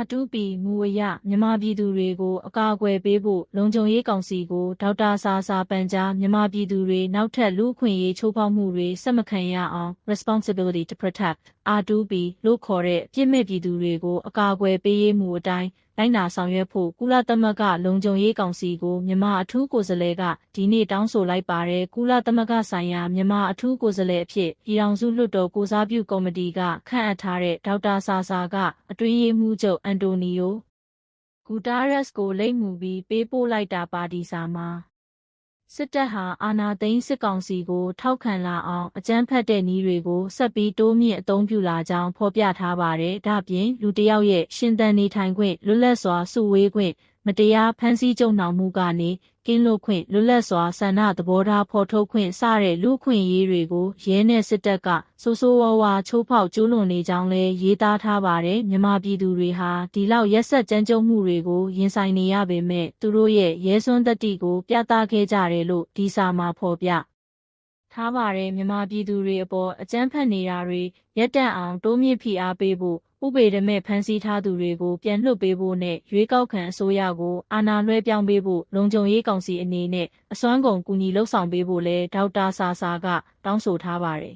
R2P မူအရမြန်မာပြည်သူတွေကိုအကာအကွယ်ပေးဖို့လုံခြုံရေးကောင်စီကိုဒေါက်တာဆာဆာပန်ကြားမြန်မာပြည်သူတွေနောက်ထပ်လူ့အခွင့်အရေးချိုးဖောက်မှုတွေဆက်မခံရအောင် responsibility to protect R2P လို့ခေါ်တဲ့ပြစ်မဲ့ပြည်သူတွေကိုအကာအကွယ်ပေးရေးမှုအတိုင်းလိုက်နာဆောင်ရွက်ဖို့ကုလသမဂ္ဂလုံခြုံရေးကောင်စီကိုမြန်မာအထူးကိုယ်စားလှယ်ကဒီနေ့တောင်းဆိုလိုက်ပါတယ်ကုလသမဂ္ဂဆိုင်ရာမြန်မာအထူးကိုယ်စားလှယ်အဖြစ်ပြည်ထောင်စုလွှတ်တော်ကိုစားပြုကော်မတီကခန့်အပ်ထားတဲ့ဒေါက်တာဆာဆာကအတွင်းရေးမှူးချုပ်အန်တိုနီယိုဂူတာရက်စ်ကိုလိပ်မူပြီးပေးပို့လိုက်တာပါတီစာမှာ စစ်တပ်ဟာအာဏာသိမ်းစစ်ကောင်စီကို ထောက်ခံလာအောင်အကြမ်းဖက်တဲ့နည်းတွေကိုဆက်ပြီးတိုးမြင့်အသုံးပြုလာကြောင်းဖော်ပြထားပါတယ်။ဒါ့အပြင်လူတစ်ယောက်ရဲ့ရှင်သန်နေထိုင်ခွင့်လွတ်လပ်စွာစုဝေးခွင့် မတရားဖမ်းဆီးကြုံနှောင်မှုကနေကင်းလွတ်ခွင့်လွတ်လပ်စွာဆန္ဒသဘောထားဖော်ထုတ်ခွင့်စတဲ့လူ့အခွင့်အရေးတွေကိုရဲနဲ့စစ်တပ်ကဆိုးဆိုးဝါးဝါချိုးဖောက်ကျူးလွန်နေကြောင်းလည်းရေးသားထားပါတယ်မြန်မာပြည်သူတွေဟာဒီလောက်ရက်ဆက်ကြမ်းကြုတ်မှုတွေကိုရင်ဆိုင်နေရပေမဲ့သူတို့ရဲ့ရဲစွမ်းသတ္တိကိုပြသခဲ့ကြတယ်လို့ဒီစာမှာဖော်ပြထားပါတယ်မြန်မာပြည်သူတွေအပေါ်အကြမ်းဖက်နေတာတွေရက်တန့်အောင်တိုးမြင့်ဖိအားပေးဖို့ ဥပေဒမဲ့ဖမ်းဆီးထားသူတွေကိုပြန်လွှတ်ပေးဖို့နဲ့ရွေးကောက်ခံအစိုးရကိုအာဏာလွှဲပြောင်းပေးဖို့လုံခြုံရေးကောင်စီအနေနဲ့အစွမ်းကုန်ကူညီလှုပ်ဆောင်ပေးဖို့လဲဒေါက်တာဆာဆာကတောင်းဆိုထားပါတယ်